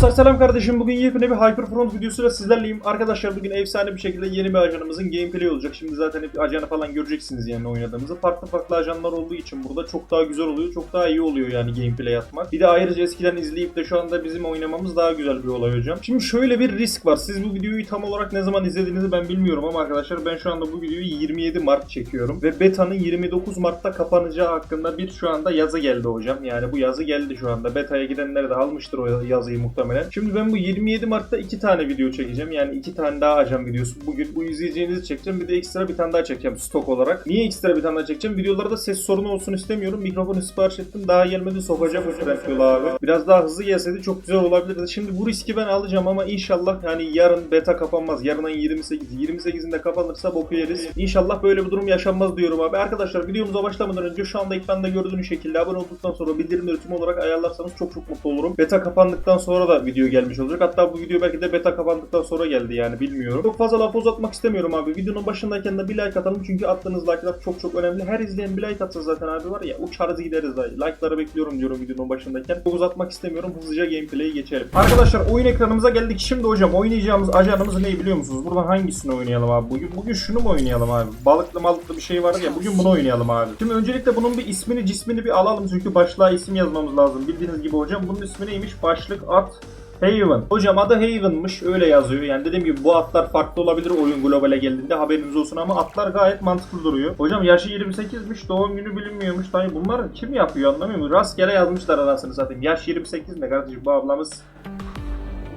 Dostlar selam kardeşim. Bugün yepyeni bir Hyperfront videosuyla sizlerleyim. Arkadaşlar bugün efsane bir şekilde yeni bir ajanımızın gameplay olacak. Şimdi zaten hep ajanı falan göreceksiniz yani oynadığımızı. Farklı farklı ajanlar olduğu için burada çok daha güzel oluyor. Çok daha iyi oluyor yani gameplay atmak. Bir de ayrıca eskiden izleyip de şu anda bizim oynamamız daha güzel bir olay hocam. Şimdi şöyle bir risk var. Siz bu videoyu tam olarak ne zaman izlediğinizi ben bilmiyorum ama arkadaşlar ben şu anda bu videoyu 27 Mart çekiyorum. Ve beta'nın 29 Mart'ta kapanacağı hakkında bir şu anda yazı geldi hocam. Yani bu yazı geldi şu anda. Beta'ya gidenler de almıştır o yazıyı muhtemelen. Şimdi ben bu 27 Mart'ta iki tane video çekeceğim. Yani iki tane daha ajan videosu. Bugün bu izleyeceğinizi çekeceğim. Bir de ekstra bir tane daha çekeceğim stok olarak. Niye ekstra bir tane daha çekeceğim? Videolarda ses sorunu olsun istemiyorum. Mikrofonu sipariş ettim. Daha gelmedi sokacak belki yolu abi. Biraz daha hızlı gelseydi çok güzel olabilirdi. Şimdi bu riski ben alacağım ama inşallah yani yarın beta kapanmaz. Yarın ayın 28. 28'inde kapanırsa boku yeriz. İnşallah böyle bir durum yaşanmaz diyorum abi. Arkadaşlar videomuza başlamadan önce şu anda ekranda gördüğünüz şekilde abone olduktan sonra bildirimleri tüm olarak ayarlarsanız çok çok mutlu olurum. Beta kapandıktan sonra da video gelmiş olacak. Hatta bu video belki de beta kapandıktan sonra geldi yani bilmiyorum. Çok fazla laf uzatmak istemiyorum abi. Videonun başındayken de bir like atalım çünkü attığınız like'lar çok çok önemli. Her izleyen bir like atsa zaten abi var ya uçarız gideriz dayı. Like'ları bekliyorum diyorum videonun başındayken. Çok uzatmak istemiyorum. Hızlıca gameplay'e geçelim. Arkadaşlar oyun ekranımıza geldik. Şimdi hocam oynayacağımız ajanımız ne biliyor musunuz? Buradan hangisini oynayalım abi? Bugün bugün şunu mu oynayalım abi? Balıklı malıklı bir şey var ya. Bugün bunu oynayalım abi. Şimdi öncelikle bunun bir ismini cismini bir alalım çünkü başlığa isim yazmamız lazım. Bildiğiniz gibi hocam bunun ismi neymiş? Başlık at Haven. Hocam adı Haven'mış öyle yazıyor. Yani dediğim gibi bu atlar farklı olabilir oyun globale geldiğinde haberiniz olsun ama atlar gayet mantıklı duruyor. Hocam yaşı 28'miş doğum günü bilinmiyormuş. Dayı bunlar kim yapıyor anlamıyorum. Rastgele yazmışlar anasını satayım. Yaş 28 ne kardeşim bu ablamız.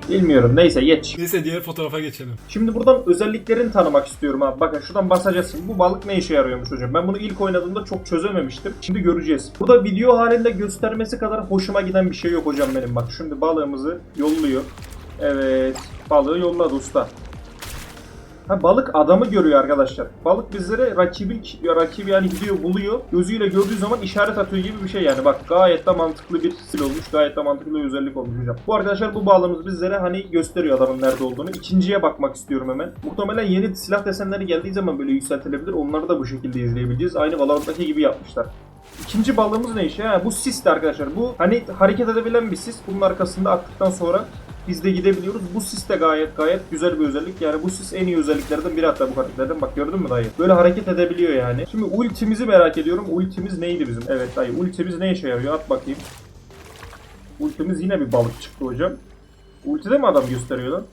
Bilmiyorum neyse geç. Neyse diğer fotoğrafa geçelim. Şimdi buradan özelliklerini tanımak istiyorum abi. Bakın şuradan basacağız. Bu balık ne işe yarıyormuş hocam? Ben bunu ilk oynadığımda çok çözememiştim. Şimdi göreceğiz. Burada video halinde göstermesi kadar hoşuma giden bir şey yok hocam benim. Bak şimdi balığımızı yolluyor. Evet. Balığı yolladı usta. Ha, balık adamı görüyor arkadaşlar. Balık bizlere rakibi, rakibi yani gidiyor buluyor. Gözüyle gördüğü zaman işaret atıyor gibi bir şey yani. Bak gayet de mantıklı bir stil olmuş. Gayet de mantıklı bir özellik olmuş hocam. Bu arkadaşlar bu bağlamız bizlere hani gösteriyor adamın nerede olduğunu. İkinciye bakmak istiyorum hemen. Muhtemelen yeni silah desenleri geldiği zaman böyle yükseltilebilir. Onları da bu şekilde izleyebileceğiz. Aynı Valorant'taki gibi yapmışlar. İkinci balığımız ne işe? Ha, bu sis de arkadaşlar. Bu hani hareket edebilen bir sis. Bunun arkasında attıktan sonra biz de gidebiliyoruz. Bu sis de gayet gayet güzel bir özellik. Yani bu sis en iyi özelliklerden biri hatta bu karakterden. Bak gördün mü dayı? Böyle hareket edebiliyor yani. Şimdi ultimizi merak ediyorum. Ultimiz neydi bizim? Evet dayı ultimiz ne işe yarıyor? At bakayım. Ultimiz yine bir balık çıktı hocam. Ultide mi adam gösteriyor lan?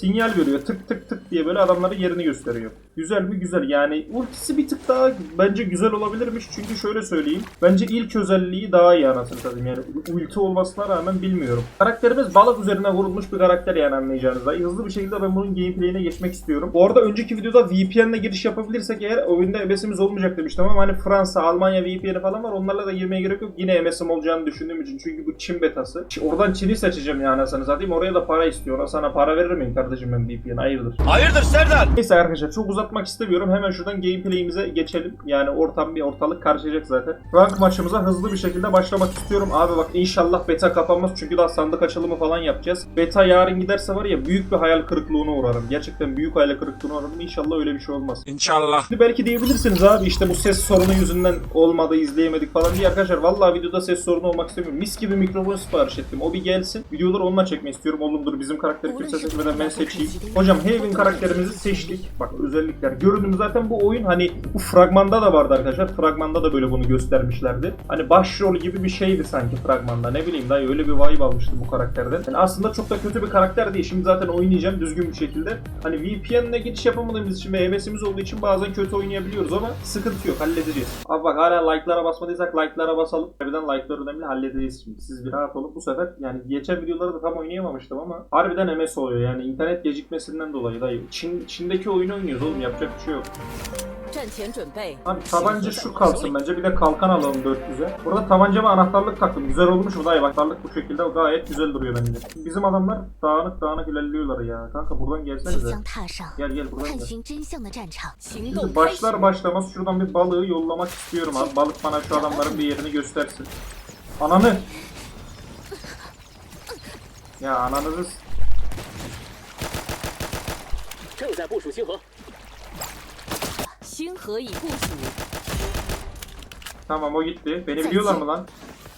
Sinyal veriyor tık tık tık diye böyle adamların yerini gösteriyor. Güzel mi güzel yani ultisi bir tık daha bence güzel olabilirmiş çünkü şöyle söyleyeyim. Bence ilk özelliği daha iyi anasını yani ulti olmasına rağmen bilmiyorum. Karakterimiz balık üzerine vurulmuş bir karakter yani anlayacağınız dayı. Hızlı bir şekilde ben bunun gameplay'ine geçmek istiyorum. Bu arada önceki videoda VPN'le giriş yapabilirsek eğer oyunda MS'imiz olmayacak demiştim ama hani Fransa, Almanya VPN'i falan var onlarla da girmeye gerek yok. Yine MS'im olacağını düşündüğüm için çünkü bu Çin betası. Oradan Çin'i seçeceğim yani anasını satayım oraya da para istiyor. Ona sana para verir miyim ben VPN hayırdır. Hayırdır Serdar? Neyse arkadaşlar çok uzatmak istemiyorum. Hemen şuradan gameplay'imize geçelim. Yani ortam bir ortalık karışacak zaten. Rank maçımıza hızlı bir şekilde başlamak istiyorum. Abi bak inşallah beta kapanmaz çünkü daha sandık açılımı falan yapacağız. Beta yarın giderse var ya büyük bir hayal kırıklığına uğrarım. Gerçekten büyük hayal kırıklığına uğrarım. İnşallah öyle bir şey olmaz. İnşallah. Şimdi belki diyebilirsiniz abi işte bu ses sorunu yüzünden olmadı izleyemedik falan diye arkadaşlar vallahi videoda ses sorunu olmak istemiyorum. Mis gibi mikrofon sipariş ettim. O bir gelsin. Videoları onunla çekmek istiyorum. Oğlum dur bizim karakteri kimse seçmeden ben seçeyim. Hocam Haven karakterimizi seçtik. Bak özellikler. Görünüm zaten bu oyun hani bu fragmanda da vardı arkadaşlar. Fragmanda da böyle bunu göstermişlerdi. Hani başrol gibi bir şeydi sanki fragmanda. Ne bileyim dayı öyle bir vibe almıştım bu karakterden. Yani aslında çok da kötü bir karakter değil. Şimdi zaten oynayacağım düzgün bir şekilde. Hani VPN'le giriş yapamadığımız için ve MS'imiz olduğu için bazen kötü oynayabiliyoruz ama sıkıntı yok halledeceğiz. Abi bak hala like'lara basmadıysak like'lara basalım. Harbiden like'lar önemli halledeceğiz şimdi. Siz bir rahat olun. Bu sefer yani geçen videoları da tam oynayamamıştım ama harbiden MS oluyor yani internet internet gecikmesinden dolayı da Çin, Çin'deki oyunu oynuyoruz oğlum yapacak bir şey yok. Abi tabanca şu kalsın bence bir de kalkan alalım 400'e. Burada tabancama anahtarlık taktım. Güzel olmuş bu da iyi. Anahtarlık bu şekilde gayet güzel duruyor bence. Bizim adamlar dağınık dağınık ilerliyorlar ya. Kanka buradan gelsenize. Gel gel buradan gel. Başlar başlamaz şuradan bir balığı yollamak istiyorum abi. Balık bana şu adamların bir yerini göstersin. Ananı! Ya ananızı s- 正在部署星河，星河已部署， Tamam o gitti. Beni biliyorlar mı lan?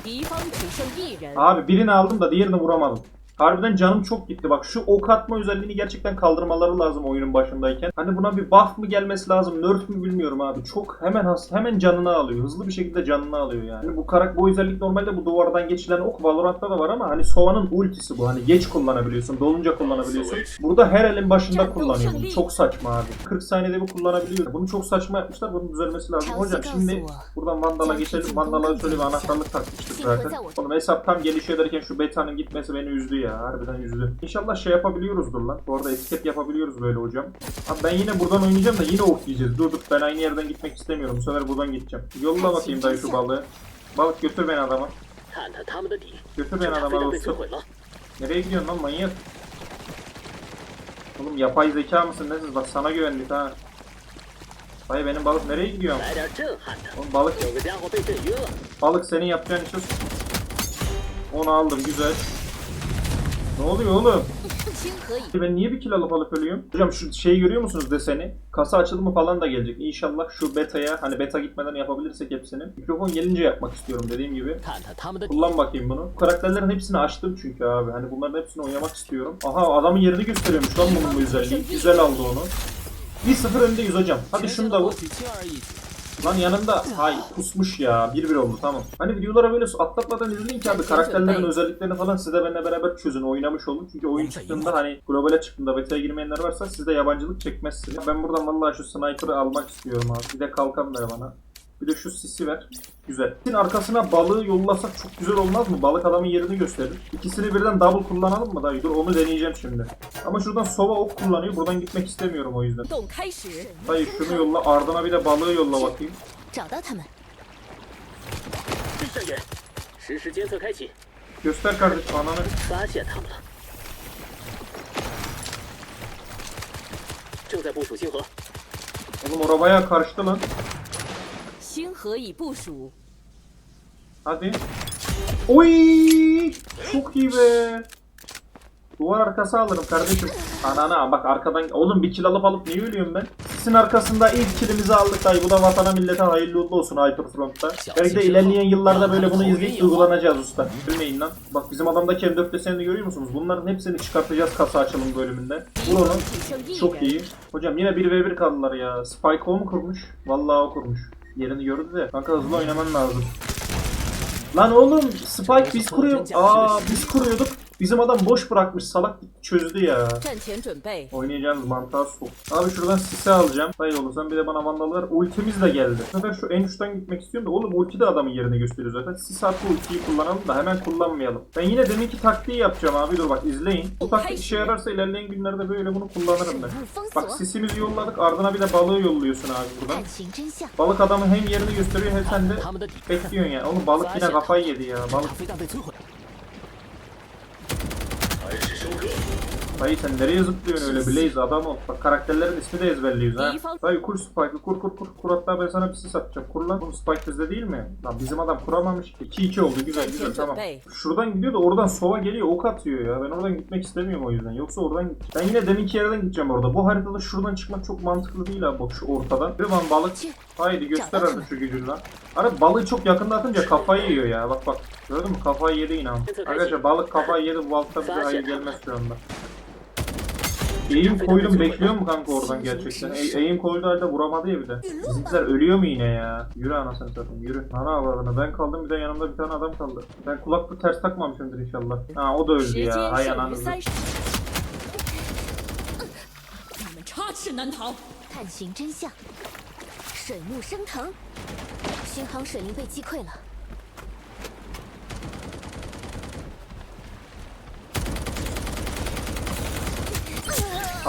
敌方只剩一人。 Abi birini aldım da diğerini vuramadım. Harbiden canım çok gitti. Bak şu ok atma özelliğini gerçekten kaldırmaları lazım oyunun başındayken. Hani buna bir buff mı gelmesi lazım, nerf mü bilmiyorum abi. Çok hemen has hemen canını alıyor. Hızlı bir şekilde canını alıyor yani. Hani bu karak bu özellik normalde bu duvardan geçilen ok Valorant'ta da var ama hani Sova'nın ultisi bu. Hani geç kullanabiliyorsun, dolunca kullanabiliyorsun. Burada her elin başında kullanıyor bunu. Çok saçma abi. 40 saniyede bir kullanabiliyor. Bunu çok saçma yapmışlar. Bunun düzelmesi lazım. Hocam şimdi buradan Vandal'a geçelim. Vandal'a şöyle bir anahtarlık takmıştık zaten. Oğlum hesap tam gelişiyor derken şu beta'nın gitmesi beni üzdü ya ya harbiden yüzdü. İnşallah şey yapabiliyoruzdur lan. Bu arada etiket yapabiliyoruz böyle hocam. Abi ben yine buradan oynayacağım da yine ok yiyeceğiz. Dur dur ben aynı yerden gitmek istemiyorum. Bu sefer buradan gideceğim. Yolla bakayım dayı şu balığı. Balık götür beni adama. Götür beni adama ılsın. Nereye gidiyorsun lan manyak? Oğlum yapay zeka mısın nesiniz? Bak sana güvendik ha. Dayı benim balık nereye gidiyor? Oğlum balık. Balık senin yapacağın işi. Onu aldım güzel. Ne oluyor oğlum? Ben niye bir kill alıp alıp ölüyorum? Hocam şu şeyi görüyor musunuz deseni? Kasa açılımı falan da gelecek. İnşallah şu beta'ya hani beta gitmeden yapabilirsek hepsini. Mikrofon gelince yapmak istiyorum dediğim gibi. Kullan bakayım bunu. Bu karakterlerin hepsini açtım çünkü abi. Hani bunların hepsini oynamak istiyorum. Aha adamın yerini gösteriyormuş lan bunun bu özelliği. Güzel aldı onu. 1-0 öndeyiz hocam. Hadi şunu da vur. Lan yanımda. Hay kusmuş ya. Bir bir oldu tamam. Hani videolara böyle atlatmadan izleyin ki abi karakterlerin özelliklerini falan siz de benimle beraber çözün. Oynamış olun. Çünkü oyun çıktığında hani globale çıktığında beta'ya girmeyenler varsa siz de yabancılık çekmezsiniz. Ben buradan vallahi şu sniper'ı almak istiyorum abi. Bir de kalkan ver bana. Bir de şu sisi ver. Güzel. Sizin arkasına balığı yollasak çok güzel olmaz mı? Balık adamın yerini gösterir. İkisini birden double kullanalım mı dayı? Dur onu deneyeceğim şimdi. Ama şuradan sova ok kullanıyor. Buradan gitmek istemiyorum o yüzden. 动开始， Dayı şunu yolla. Ardına bir de balığı yolla bakayım. 找到他们。战员，实时监测开启， Göster kardeşim ananı. 发现他们了。正在部署星河， Oğlum ora bayağı karıştı lan. 星河已部署， Hadi. Oy! Çok iyi be. Duvar arkası alırım kardeşim. Anana bak arkadan oğlum bir kill alıp alıp niye ölüyorum ben? Sisin arkasında ilk killimizi aldık dayı. Bu da vatana millete hayırlı uğurlu olsun Hyperfront'ta. Belki de ilerleyen yıllarda böyle bunu izleyip uygulanacağız usta. Bilmeyin lan. Bak bizim adamdaki M4 desenini görüyor musunuz? Bunların hepsini çıkartacağız kasa açılım bölümünde. Vur onu. 只剩一 Çok 人。 iyi. Hocam yine 1v1 kaldılar ya. Spike o mu kurmuş? Vallahi o kurmuş. Yerini gördü de. Kanka hızlı oynaman lazım. Lan oğlum Spike biz kuruyor. Aa biz kuruyorduk. Bizim adam boş bırakmış salak çözdü ya. Oynayacağımız mantığa sok. Abi şuradan sise alacağım. Hayır olursan bir de bana vandallar. Ultimiz de geldi. Zaten şu en uçtan gitmek istiyorum da oğlum ulti de adamın yerini gösteriyor zaten. Sis artı ultiyi kullanalım da hemen kullanmayalım. Ben yine deminki taktiği yapacağım abi dur bak izleyin. Bu taktik işe yararsa ilerleyen günlerde böyle bunu kullanırım ben. Bak sisimizi yolladık ardına bir de balığı yolluyorsun abi buradan. Balık adamın hem yerini gösteriyor hem sen de bekliyorsun ya. Yani. Oğlum balık yine kafayı yedi ya. Balık Dayı sen nereye zıplıyorsun öyle Blaze adam ol. Bak karakterlerin ismi de ezberliyoruz ha. Dayı kur Spike'ı kur kur kur. Kur hatta ben sana bir sis atacağım. Kur lan. Oğlum Spike bizde değil mi? Lan bizim adam kuramamış. 2-2 oldu güzel güzel tamam. Şuradan gidiyor da oradan sova geliyor ok atıyor ya. Ben oradan gitmek istemiyorum o yüzden. Yoksa oradan Ben yine deminki yerden gideceğim orada. Bu haritada şuradan çıkmak çok mantıklı değil abi bak şu ortadan. Bir lan balık. Haydi göster artık şu gücünü lan. Abi balığı çok yakında atınca kafayı yiyor ya. Bak bak. Gördün mü? Kafayı yedi inan. Arkadaşlar balık kafayı yedi. Bu balıkta bize hayır gelmez şu anda. Eğim koydum bekliyor mu kanka oradan gerçekten? E eğim koydu halde vuramadı ya bir de. Bizimkiler ölüyor mu yine ya? Yürü anasını satayım yürü. Ana avradını ben kaldım bir de yanımda bir tane adam kaldı. Ben kulaklık ters takmamışımdır inşallah. Ha o da 时 öldü 间 ya. Hay 剩余 ananızı. 三十。你们插翅难逃。探寻真相，水木升腾，巡航水灵被击溃了。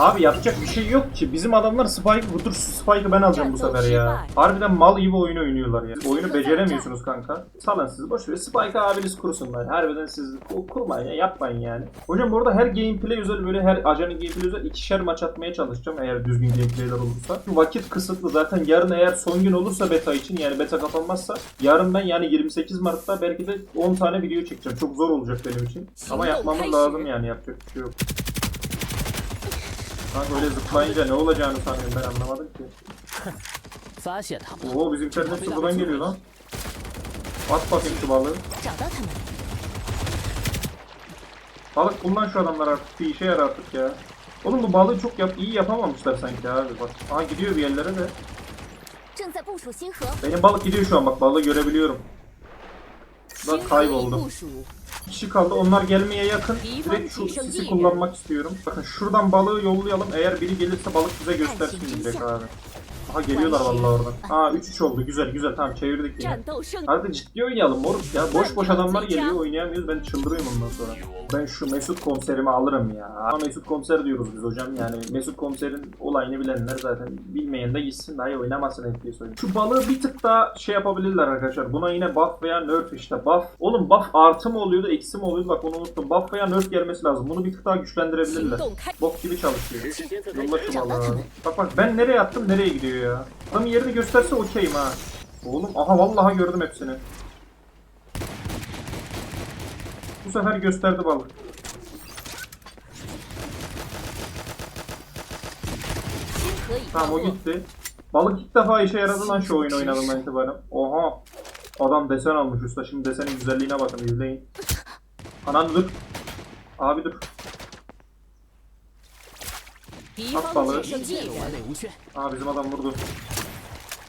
Abi yapacak bir şey yok ki. Bizim adamlar Spike dur şu Spike'ı ben alacağım bu sefer ya. Harbiden mal gibi oyun oynuyorlar ya. Oyunu beceremiyorsunuz kanka. Salın siz boş ver. Spike'ı abiniz kursunlar. Harbiden siz ku- kurmayın ya yapmayın yani. Hocam bu arada her gameplay özel böyle her ajanın gameplay özel ikişer maç atmaya çalışacağım eğer düzgün gameplayler olursa. Vakit kısıtlı zaten yarın eğer son gün olursa beta için yani beta kapanmazsa yarın ben yani 28 Mart'ta belki de 10 tane video çekeceğim. Çok zor olacak benim için. Ama yapmamız lazım yani yapacak bir şey yok. Kanka öyle zıplayınca ne olacağını sanıyorum ben anlamadım ki. Oo bizimkiler hepsi buradan geliyor lan. At bakayım şu balığı. Balık kullan şu adamlar artık bir işe yarar artık ya. Oğlum bu balığı çok yap iyi yapamamışlar sanki abi bak. Aha gidiyor bir yerlere de. Benim balık gidiyor şu an bak balığı görebiliyorum. Bak kayboldu kişi kaldı. Onlar gelmeye yakın. Direkt şu sisi kullanmak istiyorum. Bakın şuradan balığı yollayalım. Eğer biri gelirse balık bize göstersin diyecek abi. Aha geliyorlar vallahi oradan. Aa 3-3 oldu güzel güzel tamam çevirdik yine. Hadi ciddi oynayalım moruk ya. Boş boş adamlar geliyor oynayamıyoruz ben çıldırıyorum ondan sonra. Ben şu Mesut komiserimi alırım ya. Ama Mesut komiser diyoruz biz hocam yani. Mesut komiserin olayını bilenler zaten bilmeyen de gitsin daha iyi oynamasın FPS oyunu. Şu balığı bir tık daha şey yapabilirler arkadaşlar. Buna yine buff veya nerf işte buff. Oğlum buff artı mı oluyordu eksi mi oluyordu bak onu unuttum. Buff veya nerf gelmesi lazım. Bunu bir tık daha güçlendirebilirler. Bok gibi çalışıyor. Yolla şu balığı. Bak bak ben nereye attım nereye gidiyor yapıyor ya. Adamın yerini gösterse okeyim ha. Oğlum aha vallahi gördüm hepsini. Bu sefer gösterdi balık. Tamam o gitti. Balık ilk defa işe yaradı lan şu oyun oynadığımdan itibaren. Oha. Adam desen almış usta. Şimdi desenin güzelliğine bakın izleyin. Anan dur. Abi dur. At balığı. Aa bizim adam vurdu.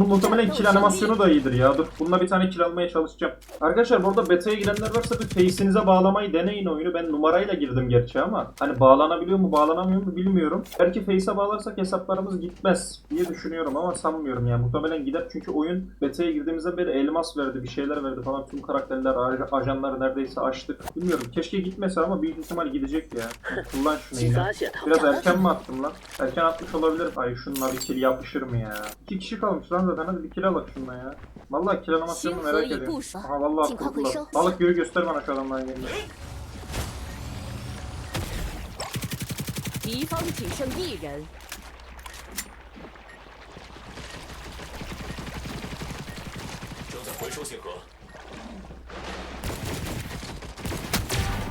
Bu muhtemelen kill animasyonu da iyidir ya. Dur bununla bir tane kill almaya çalışacağım. Arkadaşlar burada beta'ya girenler varsa bir face'inize bağlamayı deneyin oyunu. Ben numarayla girdim gerçi ama hani bağlanabiliyor mu bağlanamıyor mu bilmiyorum. Belki face'e bağlarsak hesaplarımız gitmez diye düşünüyorum ama sanmıyorum yani. Muhtemelen gider çünkü oyun beta'ya girdiğimizden beri elmas verdi bir şeyler verdi falan. Tüm karakterler, ajanları neredeyse açtık. Bilmiyorum keşke gitmese ama büyük ihtimal gidecek ya. Kullan şunu ya. Biraz erken mi attım lan? Erken atmış olabilir. Ay şununla bir kill yapışır mı ya? İki kişi kalmış lan zaten hadi bir kill alak şununla ya. Vallahi kill animasyonunu merak Kim ediyorum. bu? Aha vallahi Kim kurtular. kapışıyor? Balık yürü göster bana şu adamların yerini. 敌方仅剩一人，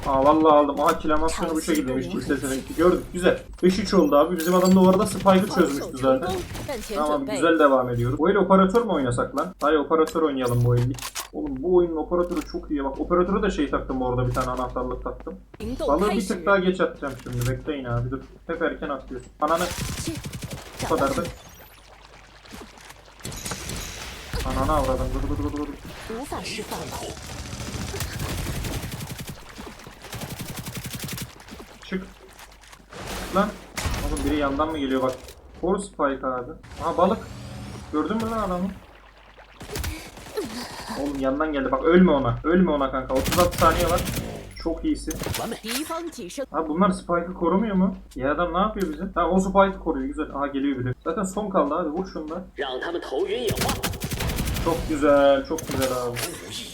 Aa vallahi aldım. Aha kilamasyonu bu şekildeymiş. Bu sesine gitti. Gördük. Güzel. 5-3 oldu abi. Bizim adam da orada spike'ı çözmüştü zaten. Tamam güzel devam ediyoruz. Bu el operatör mü oynasak lan? Hayır operatör oynayalım bu eli. Oğlum bu oyunun operatörü çok iyi. Bak operatöre de şey taktım orada bir tane anahtarlık taktım. Balığı bir tık daha geç atacağım şimdi. Bekleyin abi dur. Hep erken atlıyorsun. Ananı. Bu kadar da. Ananı avradım. Dur dur dur dur. Çık. Lan. Oğlum biri yandan mı geliyor bak. Force spike abi. Aha balık. Gördün mü lan adamı? Oğlum yandan geldi bak ölme ona. Ölme ona kanka. 36 saniye var. Çok iyisin. Ha bunlar Spike'ı korumuyor mu? Ya adam ne yapıyor bize? Ha o Spike'ı koruyor güzel. Aha geliyor bile. Zaten son kaldı abi vur şunu da. Çok güzel çok güzel abi.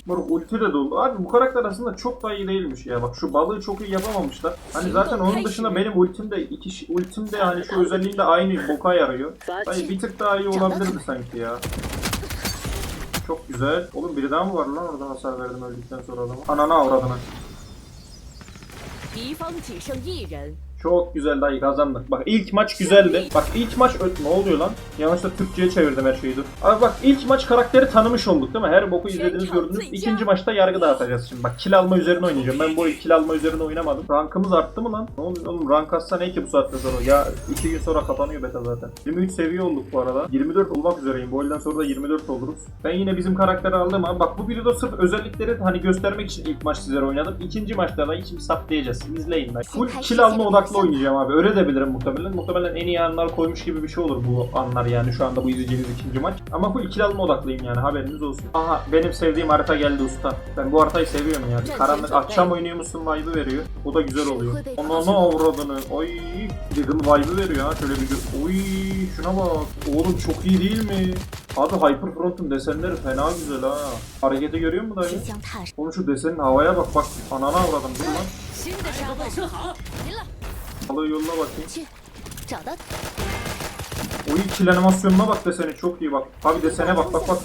Moruk ulti de dolu. Abi bu karakter aslında çok da iyi değilmiş ya. Bak şu balığı çok iyi yapamamışlar. Hani zaten onun dışında benim ultim de iki şi- ultim de hani şu özelliğinde aynı boka yarıyor. Hani bir tık daha iyi olabilirdi sanki ya. Çok güzel. Oğlum biri daha mı var lan orada hasar verdim öldükten sonra adama. Ananı avradına. 敌方仅剩一人， Çok güzel dayı kazandık. Bak ilk maç güzeldi. Bak ilk maç ö- ne oluyor lan? Yanlışla Türkçe'ye çevirdim her şeyi dur. Abi bak ilk maç karakteri tanımış olduk değil mi? Her boku izlediniz gördünüz. İkinci maçta yargı dağıtacağız şimdi. Bak kill alma üzerine oynayacağım. Ben bu el kill alma üzerine oynamadım. Rankımız arttı mı lan? Ne oluyor oğlum? Rank atsa ne ki bu saatte sonra? Ya iki gün sonra kapanıyor beta zaten. 23 seviye olduk bu arada. 24 olmak üzereyim. Bu elden sonra da 24 oluruz. Ben yine bizim karakteri aldım ama bak bu videoda sırf özellikleri hani göstermek için ilk maç sizlere oynadım. İkinci maçta da içim saplayacağız. İzleyin bak. Full kill alma farklı oynayacağım abi. Öyle de bilirim muhtemelen. Muhtemelen en iyi anlar koymuş gibi bir şey olur bu anlar yani. Şu anda bu izleyeceğiniz ikinci maç. Ama bu ikili alma odaklıyım yani haberiniz olsun. Aha benim sevdiğim harita geldi usta. Ben bu haritayı seviyorum yani. Karanlık akşam oynuyor musun vibe'ı veriyor. O da güzel oluyor. Ananı avradını. Oy Diggle vibe'ı veriyor ha. Şöyle bir gö- Oy şuna bak. Oğlum çok iyi değil mi? Abi Hyperfront'un desenleri fena güzel ha. Hareketi görüyor musun dayı? Oğlum şu desenin havaya bak bak. Ananı avradım. Dur lan. Balığı yoluna bakayım. O ikili animasyonuna bak desene çok iyi bak. Abi desene bak bak bak.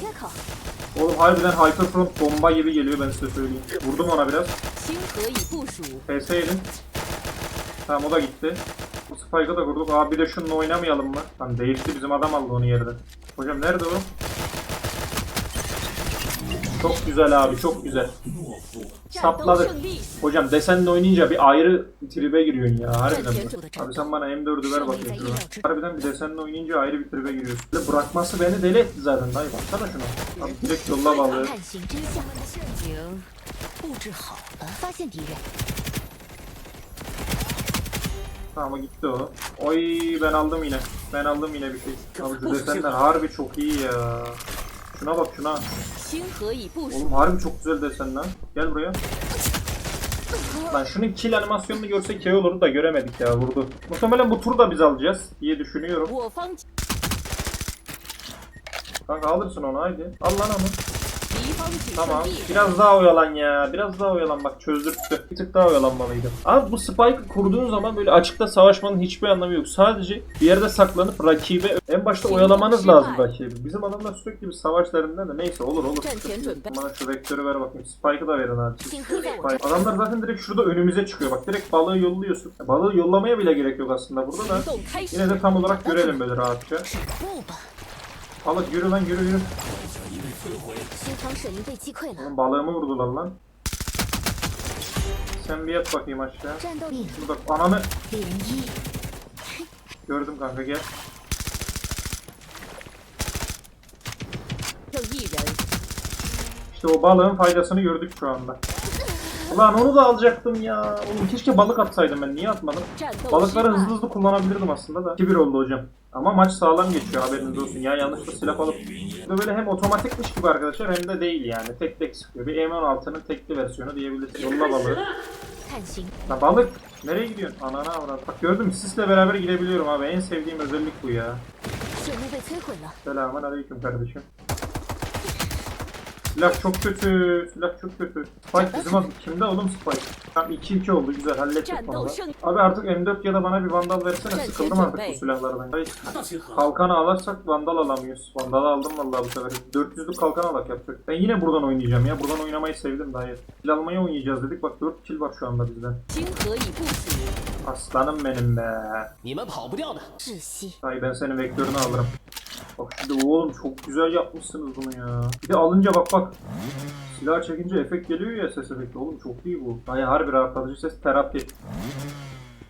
Oğlum harbiden Hyperfront bomba gibi geliyor ben size söyleyeyim. Vurdum ona biraz. PS yedim. Tamam o da gitti. Bu spike'ı da vurduk. Abi bir de şununla oynamayalım mı? Lan değişti bizim adam aldı onu yerden. Hocam nerede o? Çok güzel abi çok güzel. Sapladık. Hocam desenle oynayınca bir ayrı tribe giriyorsun ya harbiden. Bak. Abi sen bana M4'ü ver bakayım şuna. Harbiden bir desenle oynayınca ayrı bir tribe giriyorsun. Böyle bırakması beni deli etti zaten. Dayı baksana şuna. Abi direkt yolla bağlı. Tamam gitti o. Oy ben aldım yine. Ben aldım yine bir şey. Abi desenler harbi çok iyi ya. Şuna bak şuna. Oğlum harbi çok güzel desen lan. Gel buraya. Lan şunun kill animasyonunu görsek iyi olurdu da göremedik ya vurdu. Muhtemelen bu turu da biz alacağız diye düşünüyorum. Kanka alırsın onu haydi. Al lan onu. Tamam. Biraz daha oyalan ya. Biraz daha oyalan bak çözdürttü. Bir tık daha oyalanmalıydı. Abi bu spike'ı kurduğun zaman böyle açıkta savaşmanın hiçbir anlamı yok. Sadece bir yerde saklanıp rakibe en başta oyalamanız lazım rakibi. Bizim adamlar sürekli bir savaşlarından da neyse olur olur. Bana şu vektörü ver bakayım. Spike'ı da verin abi. Spike. Adamlar zaten direkt şurada önümüze çıkıyor. Bak direkt balığı yolluyorsun. Balığı yollamaya bile gerek yok aslında burada da. Yine de tam olarak görelim böyle rahatça. Balık yürü lan yürü yürü. Oğlum balığımı vurdular lan. Sen bir yat bakayım aşağı. Burada ananı. Gördüm kanka gel. İşte o balığın faydasını gördük şu anda. Ulan onu da alacaktım ya. Oğlum keşke balık atsaydım ben. Niye atmadım? Balıkları hızlı hızlı kullanabilirdim aslında da. 2-1 oldu hocam. Ama maç sağlam geçiyor haberiniz olsun ya. Yanlışlıkla silah alıp. Bu Böyle hem otomatikmiş gibi arkadaşlar hem de değil yani. Tek tek sıkıyor. Bir M16'nın tekli versiyonu diyebiliriz. Yolla balığı. La balık. Nereye gidiyorsun? Anana avrat. Bak gördün mü? Sisle beraber girebiliyorum abi. En sevdiğim özellik bu ya. Selamun aleyküm kardeşim. Silah çok kötü. Silah çok kötü. Spike bizim adı kimde oğlum Spike? Tam 2-2 oldu güzel hallettik konuları. Abi artık M4 ya da bana bir vandal versene sıkıldım artık bu silahlardan. Hayır. Kalkanı alarsak vandal alamıyoruz. Vandal aldım vallahi bu sefer. 400'lük kalkan alak yaptık. Ben yine buradan oynayacağım ya. Buradan oynamayı sevdim daha iyi. Kill almayı oynayacağız dedik. Bak 4 kill var şu anda bizden. Aslanım benim be. Say ben senin vektörünü alırım. Bak şimdi oğlum çok güzel yapmışsınız bunu ya. Bir de alınca bak bak. Silah çekince efekt geliyor ya ses efekti. Oğlum çok iyi bu. Ay harbi rahatlatıcı ses terapi.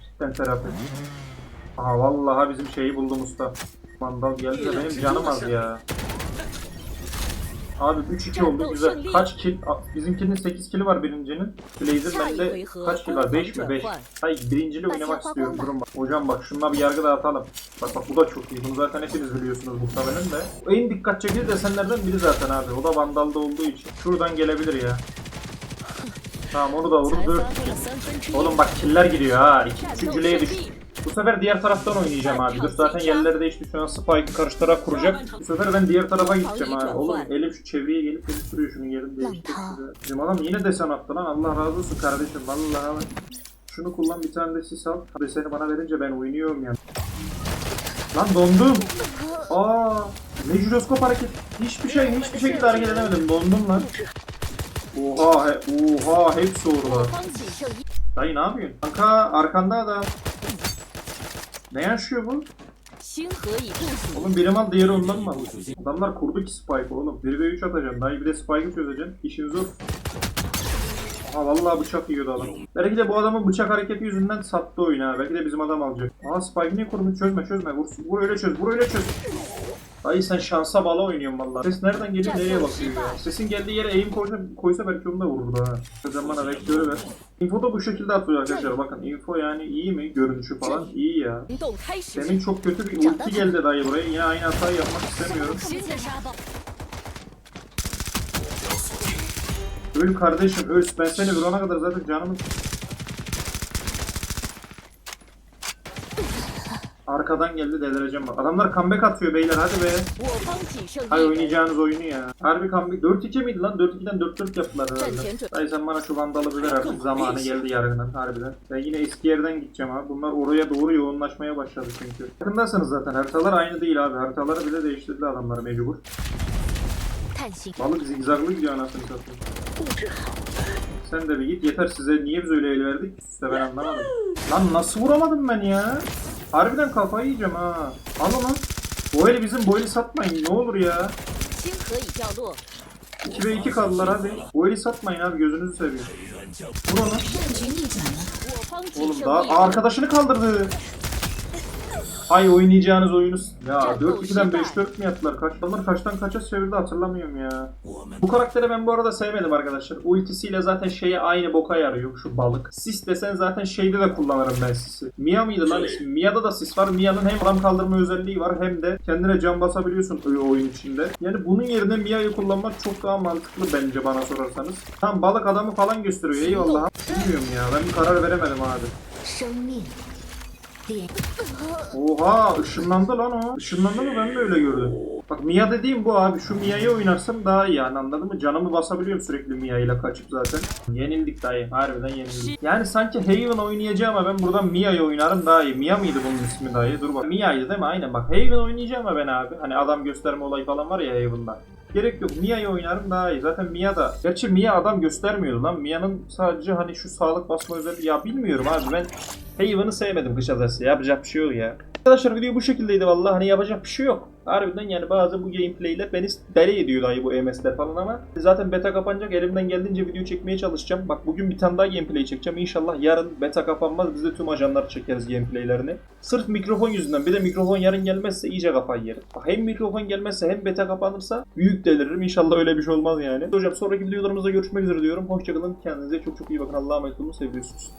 Cidden terapi. Aha vallahi bizim şeyi buldum usta. Mandal geldi de benim canım az ya. Abi 3-2 oldu güzel. Kaç kill? Bizimkinin 8 killi var birincinin. Blazer bende kaç kill var? 5 mi? 5. Hayır birinciyle oynamak istiyorum durum bak. Hocam bak şununla bir yargı dağıtalım. Bak bak bu da çok iyi. Bunu zaten hepiniz biliyorsunuz muhtemelen de. En dikkat çekici desenlerden biri zaten abi. O da Vandal'da olduğu için. Şuradan gelebilir ya. Tamam onu da vurur. Oğlum bak killer giriyor ha. İki, üçüncüleye düştük. Bu sefer diğer taraftan oynayacağım abi. Dur zaten yerleri değişti. Şu an Spike karşı taraf kuracak. Bu sefer ben diğer tarafa gideceğim abi. Oğlum elim şu çevreye gelip gelip duruyor şunun yerini değişti. Bizim adam yine desen attı lan. Allah razı olsun kardeşim. Vallahi bak. Şunu kullan bir tane de sis al. Deseni bana verince ben oynuyorum yani. Lan dondum. Aa, ne jiroskop hareket. Hiçbir şey, hiçbir şekilde hareket edemedim. Dondum lan. Oha, he, oha hepsi orada. Dayı ne yapıyorsun? Kanka arkanda da. Ne yaşıyor bu? Oğlum biri mal diğeri ondan mı aldı? Adamlar kurdu ki spike oğlum. 1 ve 3 atacaksın. Daha iyi bir de spike'ı çözeceksin. İşin zor. Aa vallahi bıçak yiyordu adam. Belki de bu adamın bıçak hareketi yüzünden sattı oyunu ha. Belki de bizim adam alacak. Aa Spike niye kurmuş? Çözme çözme. Vur, vur öyle çöz. Vur öyle çöz. Dayı sen şansa bala oynuyorsun vallahi. Ses nereden geliyor nereye bakıyor ya. Sesin geldiği yere aim koysa, koysa belki onu da vururdu ha. Sen bana vektörü ver. Info da bu şekilde atıyor arkadaşlar. Bakın info yani iyi mi? Görünüşü falan iyi ya. Demin çok kötü bir ulti geldi dayı buraya. Yine aynı hatayı yapmak istemiyorum. Öl kardeşim öl. Ben seni vurana kadar zaten canımı... Arkadan geldi delireceğim bak. Adamlar comeback atıyor beyler hadi be. Hay oynayacağınız oyunu ya. Harbi comeback. 4-2 miydi lan? 4-2'den 4-4 yaptılar herhalde. Dayı sen bana şu vandalı bir ver artık. Zamanı geldi yarından harbiden. Ben yine eski yerden gideceğim abi. Bunlar oraya doğru yoğunlaşmaya başladı çünkü. Yakındasınız zaten. Haritalar aynı değil abi. Haritaları bile değiştirdi adamlar mecbur. Balık zigzaglı gidiyor anasını satayım. Sen de bir git. Yeter size. Niye biz öyle el verdik? Size ben anlamadım. Lan nasıl vuramadım ben ya? Harbiden kafayı yiyeceğim ha. Al onu. Bu eli bizim bu satmayın. Ne olur ya. 2 ve 2 kaldılar hadi. Bu eli satmayın abi. Gözünüzü seveyim. Vur onu. Oğlum daha arkadaşını kaldırdı. Ay oynayacağınız oyunu ya 4-2'den 5-4 mi yaptılar? Kaç onlar kaçtan kaça çevirdi hatırlamıyorum ya. Bu karakteri ben bu arada sevmedim arkadaşlar. Ultisiyle zaten şeye aynı boka yarıyor şu balık. Sis desen zaten şeyde de kullanırım ben sisi. Mia mıydı lan ismi? Mia'da da sis var. Mia'nın hem adam kaldırma özelliği var hem de kendine can basabiliyorsun oyun içinde. Yani bunun yerine Mia'yı kullanmak çok daha mantıklı bence bana sorarsanız. Tam balık adamı falan gösteriyor eyvallah. Bilmiyorum ya ben bir karar veremedim abi. Oha ışınlandı lan o. Işınlandı mı ben mi öyle gördüm? Bak Mia dediğim bu abi. Şu Mia'yı oynarsam daha iyi yani anladın mı? Canımı basabiliyorum sürekli Mia ile kaçıp zaten. Yenildik dayı. Harbiden yenildik. Yani sanki Haven oynayacağım ama ben buradan Mia'yı oynarım daha iyi. Mia mıydı bunun ismi dayı? Dur bak. Mia'ydı değil mi? Aynen bak. Haven oynayacağım ama ben abi. Hani adam gösterme olayı falan var ya Haven'da. Gerek yok. Mia'yı oynarım daha iyi. Zaten Mia da... Gerçi Mia adam göstermiyordu lan. Mia'nın sadece hani şu sağlık basma özelliği... Ya bilmiyorum abi ben... Haven'ı sevmedim kısacası. Yapacak bir şey yok ya. Arkadaşlar video bu şekildeydi vallahi hani yapacak bir şey yok. Harbiden yani bazı bu gameplay'ler beni deli ediyor dahi bu MS'ler falan ama zaten beta kapanacak elimden geldiğince video çekmeye çalışacağım. Bak bugün bir tane daha gameplay çekeceğim. İnşallah yarın beta kapanmaz biz de tüm ajanlar çekeriz gameplaylerini. Sırf mikrofon yüzünden bir de mikrofon yarın gelmezse iyice kafayı yerim. Hem mikrofon gelmezse hem beta kapanırsa büyük deliririm. İnşallah öyle bir şey olmaz yani. Hocam sonraki videolarımızda görüşmek üzere diyorum. Hoşçakalın. Kendinize çok çok iyi bakın. Allah'a emanet olun. Seviyorsunuz.